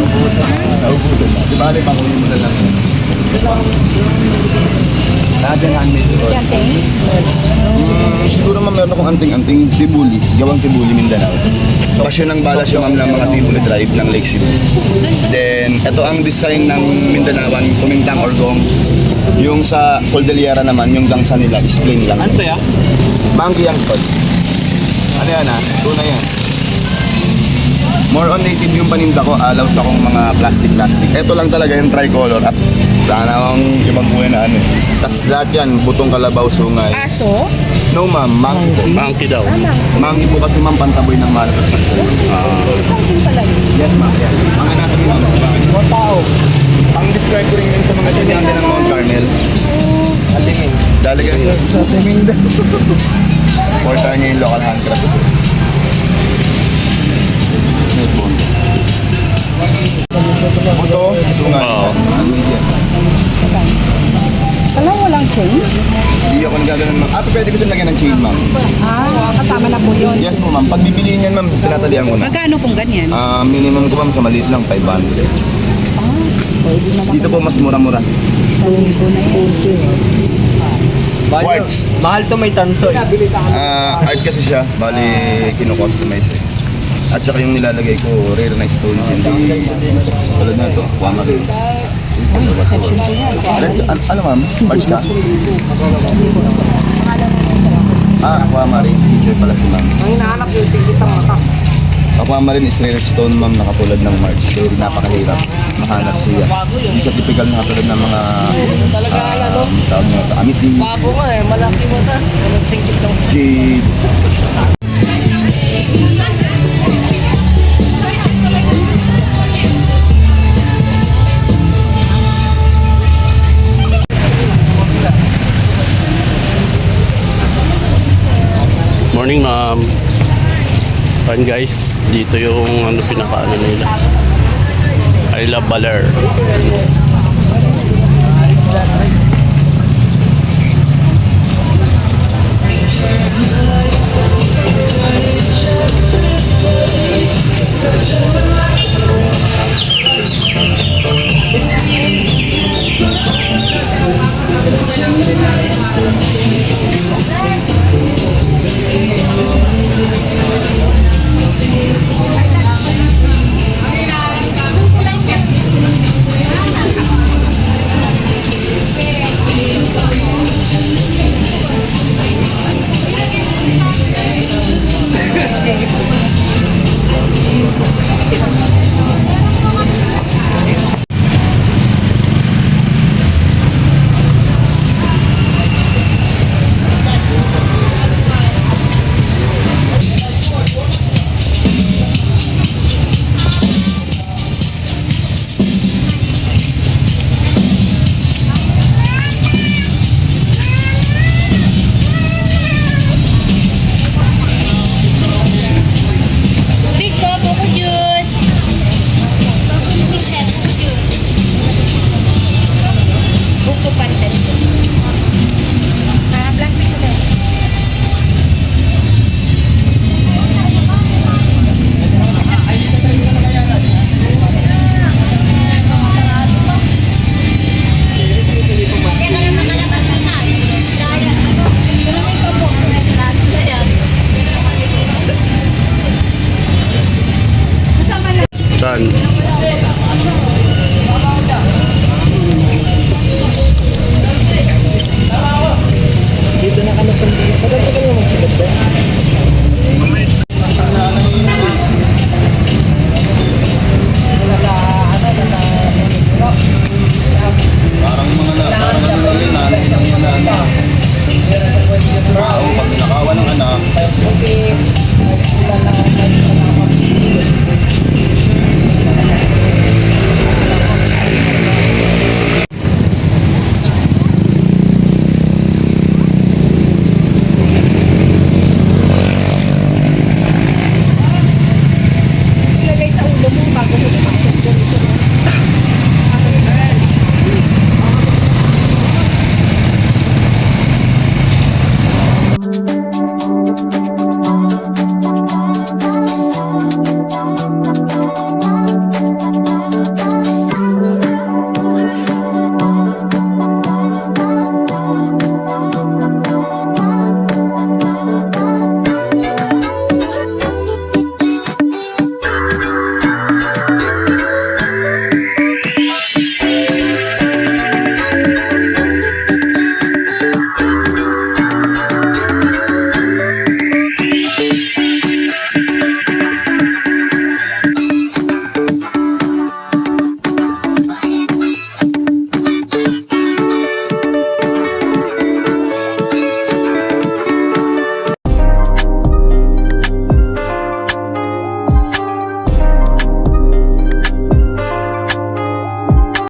ba? Naubusan na. Di ba, alay, pangunin mo na lang. Lahat yan handmade ko. Yanting? Mm, siguro ma'am meron akong anting-anting tibuli, gawang tibuli Mindanao. So, pasyon ng bala siya ma'am ng mga tibuli drive ng Lake Cebu. Then, ito ang design ng Mindanaoan, kumintang or gong. Yung sa Cordillera naman, yung gangsa nila is plain lang. Ano to ya? Monkey ang tol. Ano yan ha? Tuna yan. More on native yung paninda ko, alaws akong mga plastic-plastic. Ito lang talaga yung tricolor at wala na akong ibang kulay na ano eh. Tapos lahat yan, butong kalabaw, sungay. Aso? No ma'am, monkey po. Monkey daw. Tama. Monkey po kasi ma'am, pantaboy ng malas at sangkol. Stalking pala yun. Yes ma'am, yan. Ang anatomy ma'am, mga tao. Ang describe ko rin yun sa mga estudyante ng Mount Carmel. Atingin. Dalaga sir. Sa tingin daw. Portahan niya yung local handcraft. Buto, sungan. Oo. Alam walang chain? Hindi ako nagaganon ma'am. Ah, pwede ko siya lagyan ng chain ma'am. Ah, kasama na po yun. Yes po ma'am. Pag bibiliin yan ma'am, tinatalian ko na. Magkano kung ganyan? Ah, minimum ko ma'am sa maliit lang, 500. Ah, pwede naman. Dito po mas mura-mura. Sa libo na yun. Quartz. Mahal to may tanso eh. Ah, art kasi siya, bali kino-customize eh. At saka yung nilalagay ko, rare na stones, hindi tulad na ito, kuha rin. Ano, ano, ano ma'am? Parts ka? Ah, aqua rin. Teacher pala si ma'am. Ang hinahanap yung sigit ang mata. Aqua rin is rare stone ma'am na katulad ng March. Very napakahirap mahanap siya. Hindi siya typical na katulad ng mga Talaga ano? um, tawag nyo ito, amethyst, Bago nga eh, malaki mo ta. Singkit lang. jade. Pan guys, dito yung ano pinakaano nila. I love Baler. Ayan.